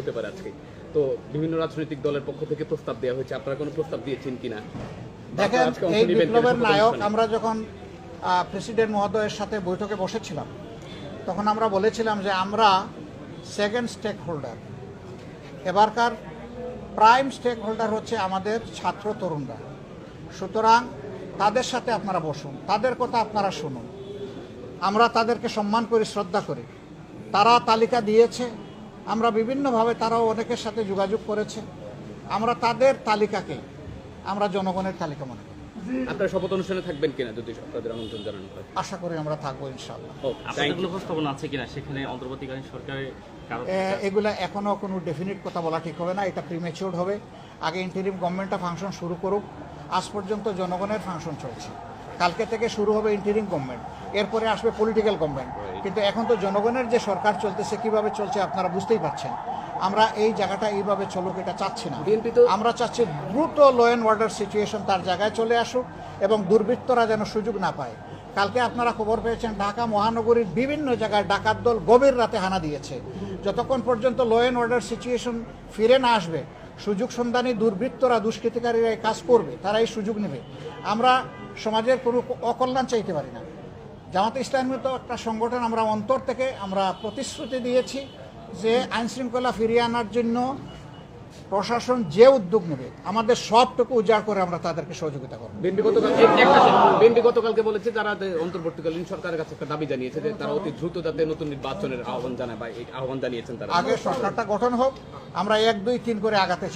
হতে পারে আজকে। তো বিভিন্ন রাজনৈতিক দলের পক্ষ থেকে প্রস্তাব দেওয়া হয়েছে। আপনারা কোনো প্রস্তাব দিয়েছেন কিনা? দেখেন এই বিপ্লবের নায়ক আমরা যখন প্রেসিডেন্ট মহোদয়ের সাথে বৈঠকে বসেছিলাম তখন আমরা বলেছিলাম যে আমরা সেকেন্ড স্টেক হোল্ডার এবারকার প্রাইম স্টেক হোল্ডার হচ্ছে আমাদের ছাত্র তরুণরা। সুতরাং তাদের সাথে আপনারা বসুন তাদের কথা আপনারা শুনুন। আমরা তাদেরকে সম্মান করি শ্রদ্ধা করি। তারা তালিকা দিয়েছে আমরা বিভিন্নভাবে তারাও অনেকের সাথে যোগাযোগ করেছে। আমরা তাদের তালিকাকে আমরা জনগণের তালিকা মনে করি। আপনারা শপথ অনুষ্ঠানে থাকবেন কিনা যদি আপনাদের আমন্ত্রণ জানানো হয়? আশা করি আমরা থাকব ইনশাল্লাহ আপনাদের কোনো প্রস্তাবনা আছে কিনা? সেখানে অন্তর্বর্তীকালীন সরকারের এগুলা এখনও কোনো ডেফিনিট কথা বলা ঠিক হবে না। এটা প্রিমেচিওর হবে। আগে ইন্টারিম গভর্নমেন্টটা ফাংশন শুরু করুক। আজ পর্যন্ত জনগণের ফাংশন চলছে। কালকে থেকে শুরু হবে ইন্টারিম গভর্নমেন্ট এরপরে আসবে পলিটিক্যাল গভর্নমেন্ট কিন্তু এখন তো জনগণের যে সরকার চলতেছে কীভাবে চলছে আপনারা বুঝতেই পারছেন। আমরা এই জায়গাটা এইভাবে চলুক এটা চাচ্ছি না। আমরা চাচ্ছি দ্রুত ল অ্যান্ড অর্ডার সিচুয়েশন তার জায়গায় চলে আসুক এবং দুর্বৃত্তরা যেন সুযোগ না পায়। কালকে আপনারা খবর পেয়েছেন ঢাকা মহানগরীর বিভিন্ন জায়গায় ডাকাত দল গভীর রাতে হানা দিয়েছে। যতক্ষণ পর্যন্ত ল অ্যান্ড অর্ডার সিচুয়েশন ফিরে না আসবে সুযোগ সন্ধানী দুর্বৃত্তরা দুষ্কৃতিকারীরা এই কাজ করবে তারা এই সুযোগ নেবে। আমরা সমাজের কোনো অকল্যাণ চাইতে পারি না। জামাত ইসলামী তো একটা সংগঠন আমরা অন্তর থেকে আমরা প্রতিশ্রুতি দিয়েছি যে আইন শৃঙ্খলা ফিরিয়ে আনার জন্য প্রশাসন যে উদ্যোগ নেবে আমাদের সবটুকু উজাড় করে আমরা তাদেরকে সহযোগিতা করব। বিএনপি গতকালকে বলেছে তারা যে অন্তর্বর্তীকালীন সরকারের কাছে একটা দাবি জানিয়েছে যে তারা অতি দ্রুত যাতে নতুন নির্বাচনের আহ্বান জানায় বা এই আহ্বান জানিয়েছেন তারা। আগে সরকারটা গঠন হোক আমরা এক দুই তিন করে আগাতে